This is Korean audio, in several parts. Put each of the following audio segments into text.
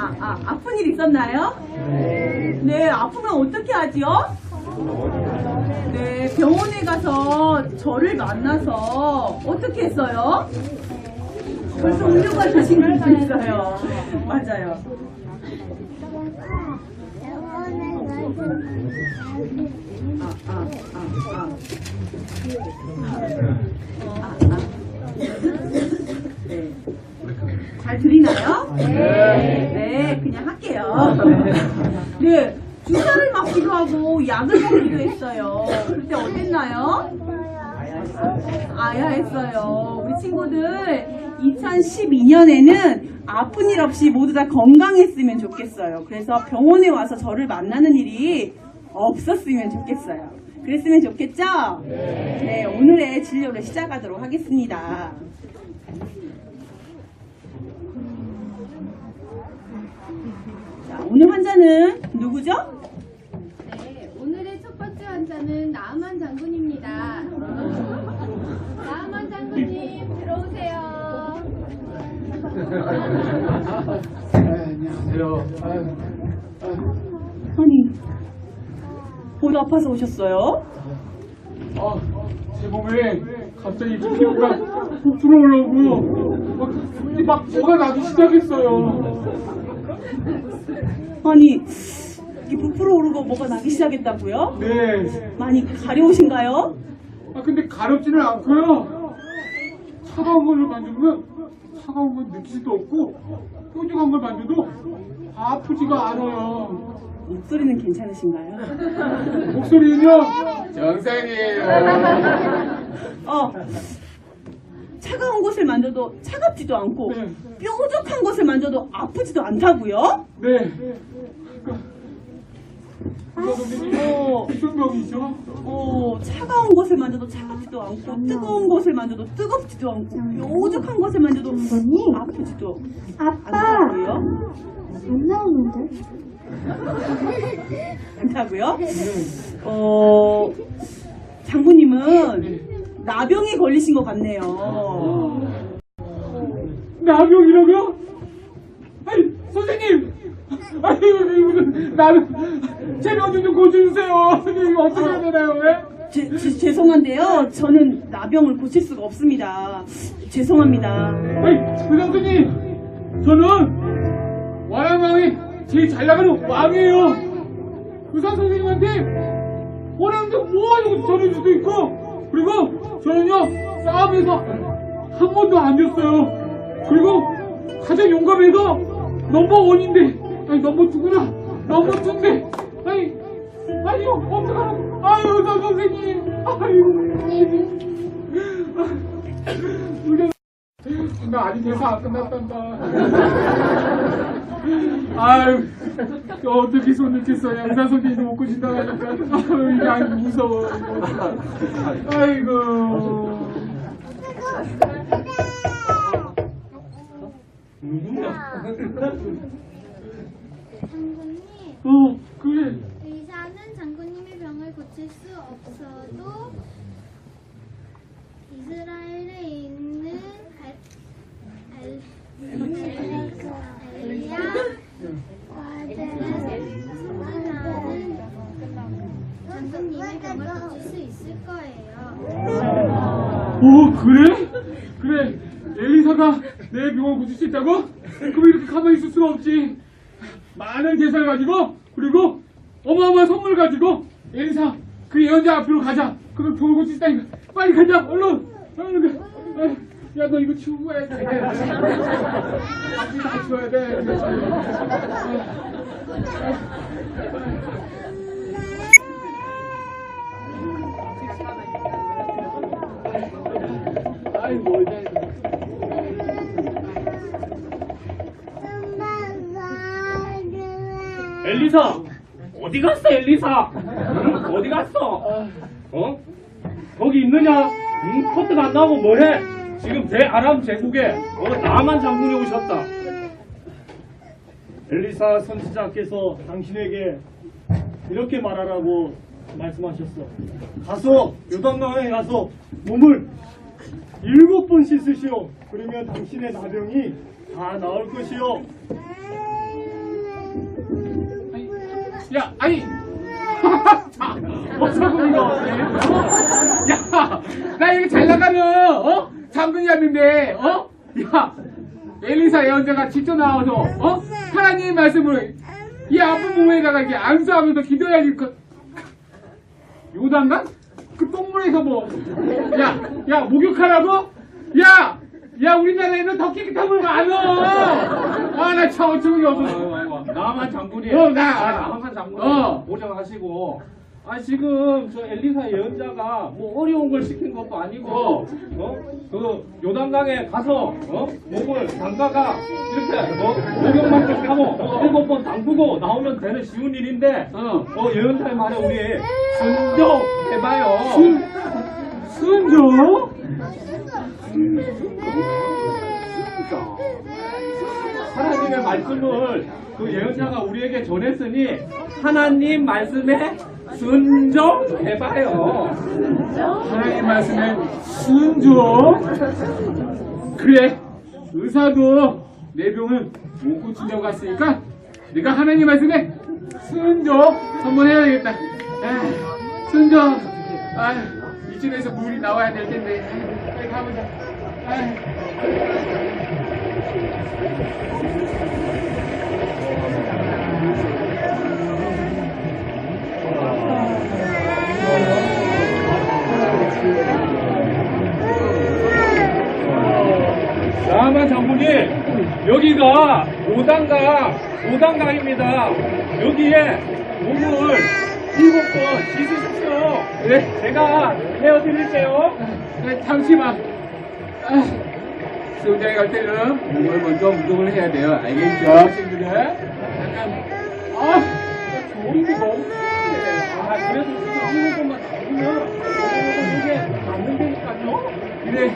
아, 아, 아픈 일 있었나요? 네, 아프면 어떻게 하지요? 네, 병원에 가서 저를 만나서 어떻게 했어요? 벌써 음료가 드신 분도 있어요. 맞아요. 아. 아, 아. 네. 잘 들리나요? 네. 네, 그냥 할게요. 네, 주사를 맞기도 하고 약을 먹기도 했어요. 그때 어땠나요? 아야 했어요. 우리 친구들 2012년에는 아픈 일 없이 모두 다 건강했으면 좋겠어요. 그래서 병원에 와서 저를 만나는 일이 없었으면 좋겠어요. 그랬으면 좋겠죠? 네. 오늘의 진료를 시작하도록 하겠습니다. 오늘 환자는 누구죠? 네, 오늘의 첫 번째 환자는 나은만 장군입니다. 나은만 장군님 들어오세요. 안녕하세요. 아니, 어디 아파서 오셨어요? 아, 제 몸에 갑자기 피부가 들어오려고 막, 막 뭐가 나기 시작했어요. 아니, 이게 부풀어 오르고 뭐가 나기 시작했다고요? 네. 많이 가려우신가요? 아 근데 가렵지는 않고요. 차가운 걸 만지면 차가운 건 느끼지도 없고 뾰족한 걸 만져도 아프지가 않아요. 목소리는 괜찮으신가요? 목소리는요 정상이에요. 어, 차가운 곳을 만져도 차갑지도 않고 네. 뾰족한 곳을 만져도 아프지도 않다고요? 네. 어, 무슨 병이죠? 어, 차가운 곳을 만져도 차갑지도 않고 뜨거운 곳을 만져도 뜨겁지도 않고 뾰족한 곳을 만져도 아프지도 아빠 않다고요? 안 나오는데? 않다고요? 어, 장모님은 나병에 걸리신 것 같네요. 나병이라고요? 아니 선생님 아니 이거 나는 제병 좀 고쳐주세요 선생님 어떻게 해야 되나요 왜? 제, 제- 죄송한데요. 저는 나병을 고칠 수가 없습니다. 죄송합니다. 아니 교장선생님 저는 와야망이 제일 잘 나가는 왕이에요 의사 선생님한테 원하는 대뭐 하려고 전해줄 수도 있고 그리고 저는요 싸움에서 한 번도 안 졌어요. 그리고 가장 용감해서 넘버 원인데 아니 넘버 투구나? 넘버 투인데 아니 아니 어떡하라고. 아유 의사 선생님. 아유 의사 나 아직 대사 안 끝났단다. 아유, 어떻게 손을 댔어. 양사 선생님도 못 고신다 하니까. 아유, 아주 무서워. 아이고. 장군님, 어. 의사는 장군님의 병을 고칠 수 없어도 이스라엘에 있는 알, 알, 어, 그래? 그래. 엘리사가 내 병을 고칠 수 있다고? 그럼 이렇게 가만히 있을 수가 없지. 많은 계산을 가지고, 그리고 어마어마한 선물 가지고, 엘리사, 그 예언자 앞으로 가자. 그럼 병을 고칠 수 있다니까. 빨리 가자, 얼른! 얼른 가. 아, 야, 너 이거 치우고 와야 돼. 앞이 다 치워야 돼. 이거 치워. 아이, 뭘 돼. 엄마 엘리사 어디 갔어 엘리사 응? 어디 갔어 어 거기 있느냐 응? 커트가 안 나오고 뭐해 지금 대아람 제국에 어, 나만 장군이 오셨다 엘리사 선지자께서 당신에게 이렇게 말하라고 말씀하셨어 가서 요단강에 가서 몸을 일곱 번 씻으시오 그러면 당신의 나병이 다 나을 것이오 야, 아니. 어쩌고 이거. 야, 나 이거 잘 나가는, 어? 장군이었는데, 어? 야, 엘리사 예언자가 직접 나와서, 어? 하나님의 말씀을 이 아픈 몸에 다가 이렇게 안수하면서 기도해야지, 그, 요단강? 그 똥물에서 뭐, 야, 야, 목욕하라고? 야! 야, 우리나라에는 더 깨끗한 물 많어! 아, 나 참 어처구니 없어. 나만 장군이 어, 나. 아, 나만 장군이 어. 오정하시고 아 지금 저 엘리사 예언자가 뭐 어려운 걸 시킨 것도 아니고 어그 요단강에 가서 어? 목을 담가가 이렇게 어? 목욕만 좀 하고 어, 일곱 번 담그고 나오면 되는 쉬운 일인데 어. 어 예언자의 말에 우리 순종 해봐요. 순종? 하나님의 말씀을 그 예언자가 우리에게 전했으니 하나님 말씀에 순종해봐요. 하나님 말씀에 순종? 그래, 의사도 내 병을 못 고친다고 갔으니까 내가 하나님 말씀에 순종 한번 해야겠다. 아, 순종. 아, 이쯤에서 물이 나와야 될 텐데. 빨리 가보자. 아. 장군님 여기가 오단강 오단강입니다. 여기에 몸을 일곱 번 씻으십시오. 네, 제가 헤어드릴게요. 네, 잠시만. 아, 수영장에 갈 때는 몸을 먼저 운동을 해야 돼요. 알겠죠, 친구들? 잠깐. 아, 좋은데 너무 아 그래도 지금 일곱 번만 잡으면 이게 맞는 데니까요. 그래.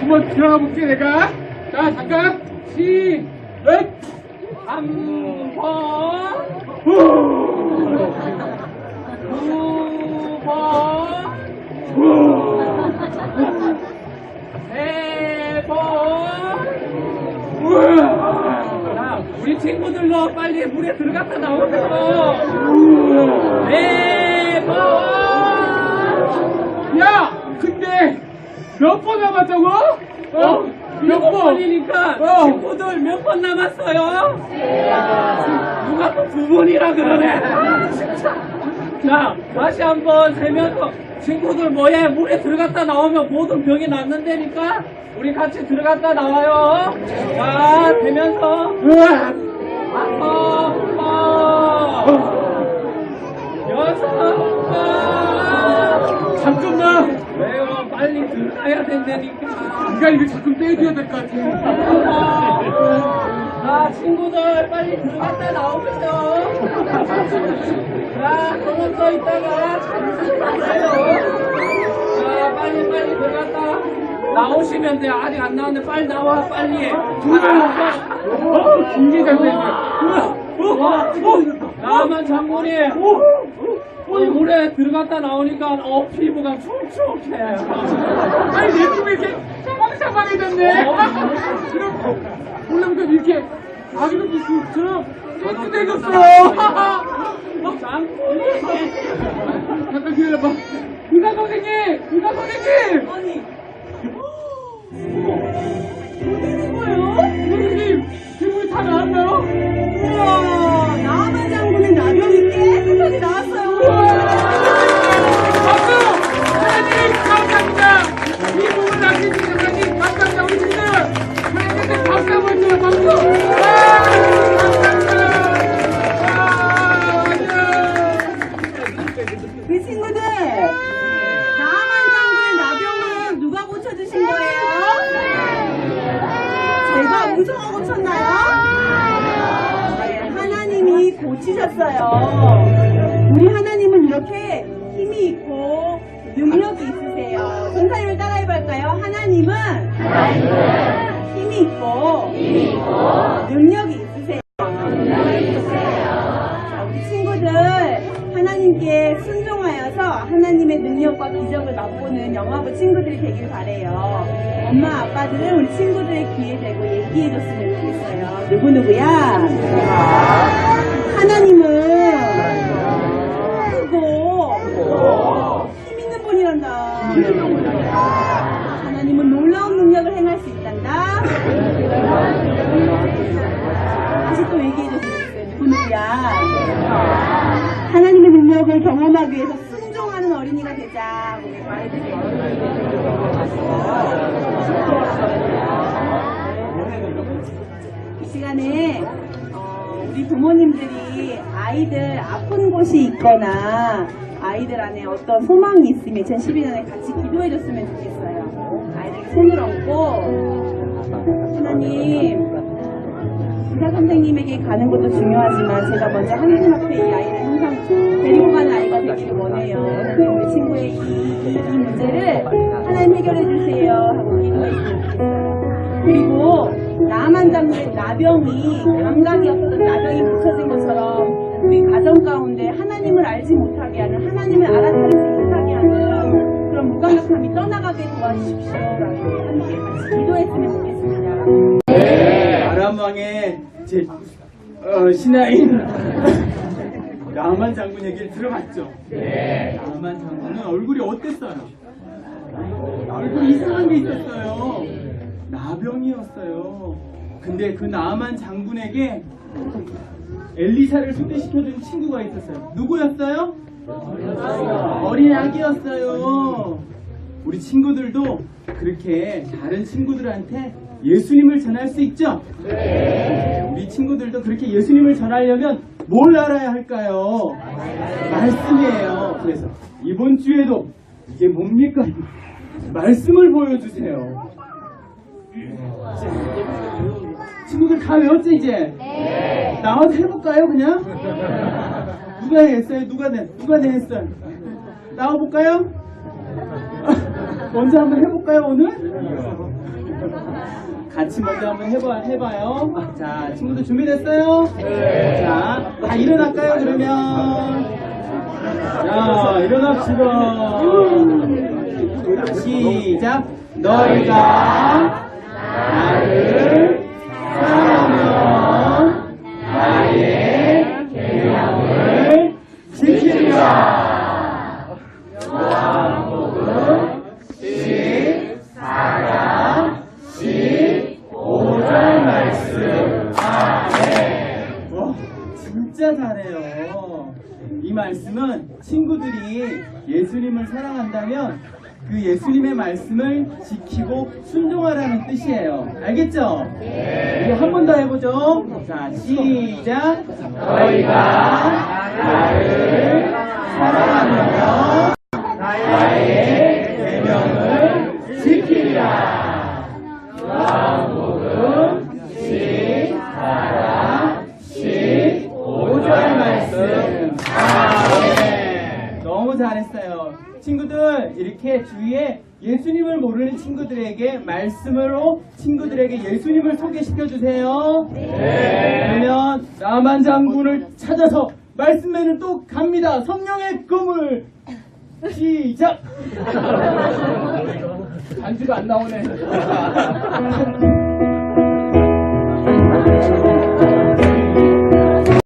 한번 들어가 볼게, 내가. 자, 잠깐. 시, 넷. 한 번, 후. 두 번, 세 번. 자, 우리 친구들도 빨리 물에 들어갔다 나오세요. 네 번. 야, 근데 몇 번 남았다고? 어? 몇 번? 번이니까 어. 친구들 몇 번 남았어요? 누가 또 두 번이라 그러네. 자, 다시 한번 세면서 친구들 뭐해? 물에 들어갔다 나오면 모든 병이 낫는다니까 우리 같이 들어갔다 나와요. 자, 되면서. 다섯 번, 여섯 번. 잠깐만. 빨리 들어가야 된다니까. 네가 이거 자꾸 떼줘야 될 것 같아. 자, 친구들 빨리 들어갔다 나오세요. 자, 조금 더 있다가 잠시 가세요. 자, 빨리 빨리 들어갔다 나오시면 돼요. 아직 안 나왔는데 빨리 나와, 빨리. 어, 굉장히 잘 떼네. 나만 장군이 이 물에 들어갔다 나오니까 어 피부가 촉촉해. 아니, 내 몸이 이렇게 샤방샤방해졌네. 그럼, 원래부터 이렇게 아기는 땡땡해졌어. 장군이. 잠깐 기다려봐. 의사 선생님! 의사 선생님! 아니, 자, 우리 친구들 하나님께 순종하여서 하나님의 능력과 기적을 맛보는 영화부 친구들이 되길 바래요. 엄마 아빠들은 우리 친구들의 귀에 대고 얘기해줬으면 좋겠어요. 누구 누구야? 하나님은 크고 힘 있는 분이란다. 하나님은 놀라운 능력을 행할 수 있단다. 능력을 경험하기 위해서 순종하는 어린이가 되자. 이 시간에 어, 우리 부모님들이 아이들 아픈 곳이 있거나 아이들 안에 어떤 소망이 있으면 2012년에 같이 기도해줬으면 좋겠어요. 아이들 손을 얹고 하나님 의사 선생님에게 가는 것도 중요하지만 제가 먼저 하나님 앞에 이 아이를 항상 데리고 가는 아이가 되기를 원해요. 우리 친구의 이, 이, 이 문제를 하나님 해결해 주세요 하고 기도했으면 좋겠어요. 그리고 나만 장군의 나병이 감각이 없어서 나병이 붙여진 것처럼 우리 가정 가운데 하나님을 알지 못하게 하는 하나님을 알아차리지 못하게 하는 그런 무감각함이 떠나가게 도와주십시오 라고 함께 같이 기도했으면 좋겠습니다. 아람왕의 제 어, 신하인 나만 장군 얘기를 들어봤죠? 네. 나만 장군은 얼굴이 어땠어요? 얼굴이 이상한 게 있었어요. 나병이었어요. 근데 그 나만 장군에게 엘리사를 소개시켜준 친구가 있었어요. 누구였어요? 어린 아기였어요. 우리 친구들도 그렇게 다른 친구들한테 예수님을 전할 수 있죠? 네. 우리 친구들도 그렇게 예수님을 전하려면 뭘 알아야 할까요? 말씀이에요. 그래서 이번 주에도 이게 뭡니까? 말씀을 보여주세요. 자, 친구들 다 외웠지 이제? 네. 나와서 해볼까요 그냥? 누가 했어요? 누가 내? 누가 내 했어요? 나와볼까요? 먼저 한번 해볼까요 오늘? 같이 먼저 한번 해봐, 해봐요. 자, 친구들 준비됐어요? 네. 자, 다 일어날까요, 그러면? 자, 일어납시다. 자, 시작. 너희가 그 예수님의 말씀을 지키고 순종하라는 뜻이에요. 알겠죠? 우리 한 번 더 해보죠. 자, 시작. 너희가 나를 사랑하면 나의 계명을 지키리라. 잘했어요. 친구들 이렇게 주위에 예수님을 모르는 친구들에게 말씀으로 친구들에게 예수님을 소개시켜 주세요. 네. 그러면 나만 장군을 찾아서 말씀에는 또 갑니다. 성령의 꿈을 시작. 반주가 안 나오네.